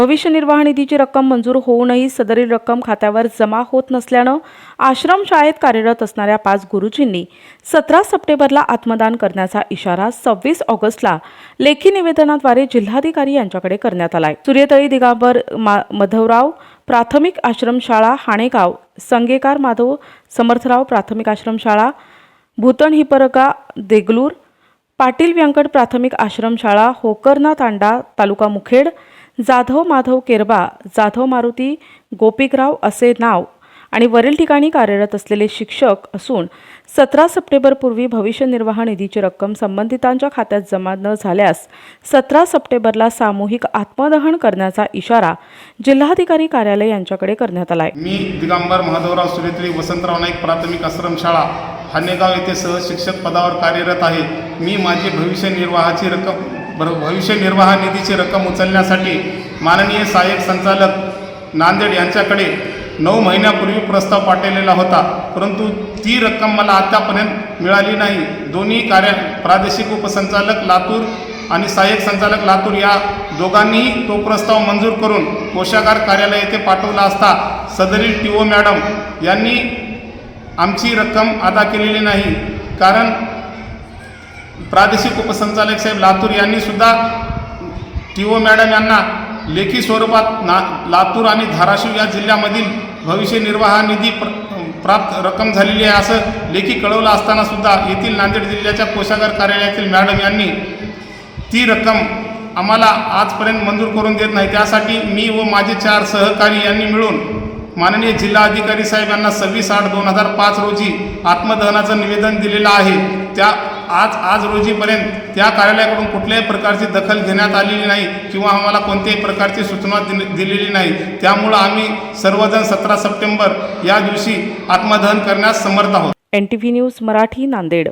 भविष्य निर्वाह निधीची रक्कम मंजूर होऊनही सदरील रक्कम खात्यावर जमा होत नसल्यानं आश्रमशाळेत कार्यरत असणाऱ्या पाच गुरुजींनी सतरा सप्टेंबरला आत्मदान करण्याचा इशारा सव्वीस ऑगस्टला लेखी निवेदनाद्वारे जिल्हाधिकारी यांच्याकडे करण्यात आलाय. सूर्यतळी दिगांबर मा मधवराव प्राथमिक आश्रमशाळा हाणेगाव संगेकार माधव समर्थराव प्राथमिक आश्रमशाळा भूतण हिपरगा देगलूर पाटील व्यंकट प्राथमिक आश्रमशाळा होकरना तांडा तालुका मुखेड जाधव माधव केरबा जाधव मारुती गोपिकराव असे नाव आणि वरील ठिकाणी कार्यरत असलेले शिक्षक असून सतरा सप्टेंबरपूर्वी भविष्य निर्वाह निधीची रक्कम संबंधितांच्या खात्यात जमा न झाल्यास सतरा सप्टेंबरला सामूहिक आत्मदहन करण्याचा इशारा जिल्हाधिकारी कार्यालय यांच्याकडे करण्यात आला आहे मी दिगंबर महादेवराव सुरेत्री वसंतराव नाईक प्राथमिक आश्रमशाळा हानेगाव येथे सहशिक्षक पदावर कार्यरत आहे. मी माझी भविष्य निर्वाहाची रक्कम भर- भविष्य निर्वाह निधीची रक्कम उचलण्यासाठी माननीय सहाय्यक संचालक नांदेड यांच्याकडे नऊ महिन्यापूर्वी प्रस्ताव पाठवलेला होता. परंतु ती रक्कम मला आतापर्यंत मिळाली नाही. दोन्ही कार्य प्रादेशिक उपसंचालक लातूर आणि सहाय्यक संचालक लातूर या दोघांनीही तो प्रस्ताव मंजूर करून कोशागार कार्यालय येथे पाठवला असता सदरील टी ओ मॅडम यांनी आमची रक्कम अदा केलेली नाही. कारण प्रादेशिक उपसंचालक साहेब लातूर यांनी सुद्धा टी ओ मॅडम यांना लेखी स्वरूपात ना लातूर आणि धाराशिव या जिल्ह्यामधील भविष्य निर्वाह निधी प्र प्राप्त रक्कम झालेली आहे असं लेखी कळवलं असताना सुद्धा येथील नांदेड जिल्ह्याच्या कोषागार कार्यालयातील मॅडम यांनी ती रक्कम आम्हाला आजपर्यंत मंजूर करून देत नाही. त्यासाठी मी व माझे चार सहकारी यांनी मिळून माननीय जिल्हा अधिकारी साहेब यांना सव्वीस आठ दोन हजार पाच रोजी आत्मदहनाचं निवेदन दिलेलं आहे. त्या आज आज रोजीपर्यंत त्या कार्यालयाकडून कुठल्याही प्रकारची दखल घेण्यात आलेली नाही किंवा आम्हाला कोणत्याही प्रकारची सूचना दिली दिलेली नाही. त्यामुळं आम्ही सर्वजण सतरा सप्टेंबर या दिवशी आत्मदहन करण्यास समर्थ आहोत. N T V news Marathi Nanded.